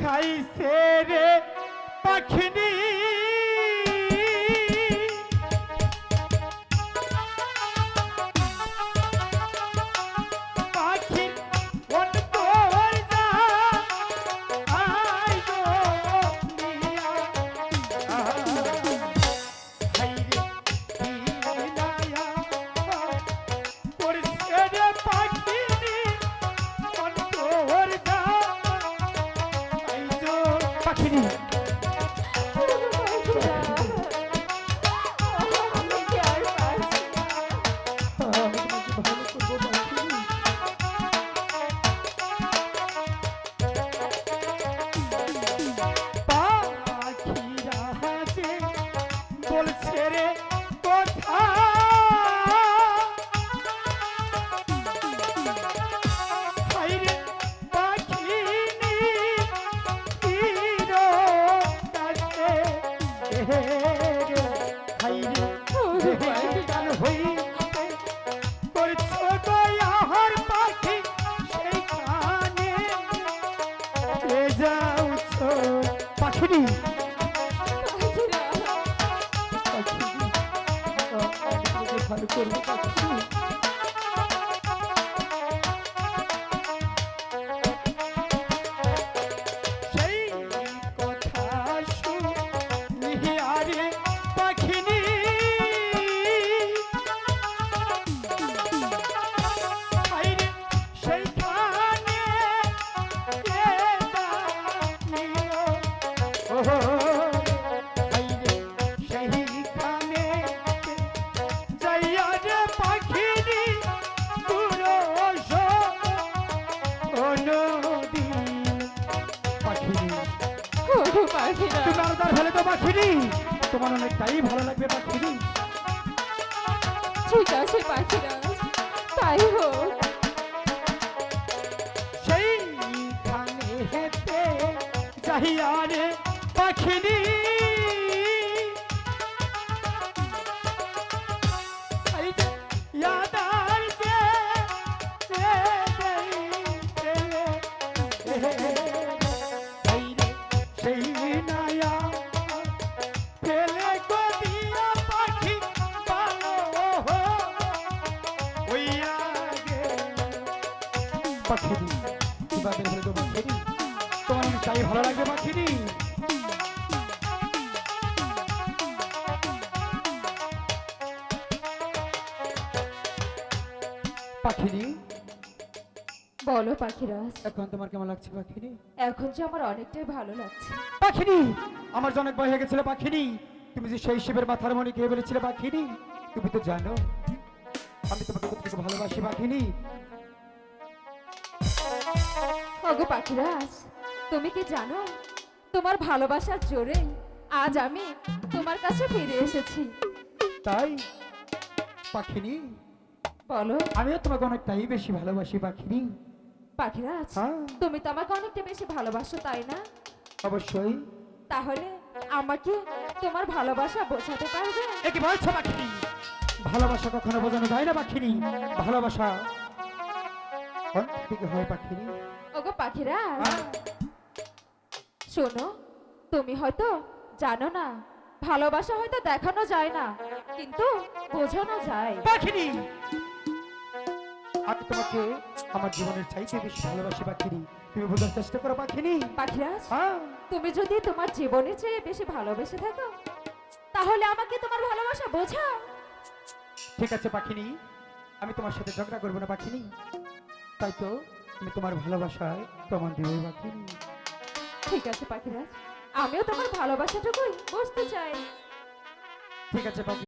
খাইছে রে পাখিনি। পাখিনি পাখিনি পাখিরা, পাখিনি ভালো করব আলাদার তো পাখিনি তোমার অনেকটাই ভালো লাগবে পাখিনি ঠিক আছে পাখিরা। তাই হোক। সেইখানে হেতে যাইয়া রে পাখিনি পাখিরি কীভাবে হলে তো পাখিরি তোমার অনেকটাই ভালো লাগবে পাখিরি পাখিরি বলো পাখিরা এখন তোমার কেমন লাগছে পাখিরি এখন যে আমার অনেকটাই ভালো লাগছে। পাখিনি আমার যে অনেক ভয় হয়ে গেছিল পাখিনি তুমি যে সেই শিবের মাথার মনে কে বলেছিলে পাখিনি তুমি তো জানো আমি তোমাকে কতটুকু ভালোবাসি পাখিনি ওগো পাখিরাজ তুমি কি জানো? তোমার ভালোবাসার জোরে আজ আমি তোমার কাছে ফিরে এসেছি। তাই? পাখিনি? বলো। আমিও তোমাকে অনেকটাই বেশি ভালোবাসি পাখিনি। পাখিরাজ হ্যাঁ? তুমি তো আমাকে অনেকটা বেশি ভালোবাসো তাই না? অবশ্যই। তাহলে আমাকে তোমার ভালোবাসা বোঝাতে পারবে? একে বলছো পাখিনি? ভালোবাসা কখনো বোঝানো যায় না পাখিনি। ভালোবাসা থেকে হয় পাখিনি ওগো পাখিরাজ হ্যাঁ, শোনো তুমি হয়তো জানো না ভালোবাসা হয়তো দেখানো যায় না কিন্তু বোঝানো যায়। পাখিনি! আমি তোমাকে আমার জীবনের চাইতে বেশি ভালোবাসি পাখিনি তুমি বোঝার চেষ্টা করো পাখিনি। পাখিরাজ তুমি যদি তোমার জীবনের চেয়ে বেশি ভালোবেসে থাকো তাহলে আমাকে তোমার ভালোবাসা বোঝাও। ঠিক আছে পাখিনি আমি তোমার সাথে ঝগড়া করব না পাখিনি। তাই তো আমি তোমার ভালোবাসায় প্রমাণ দিব বাকি। ঠিক আছে পাখিরাজ আমিও তোমার ভালোবাসাটুকুই বুঝতে চাই। ঠিক আছে পাখি।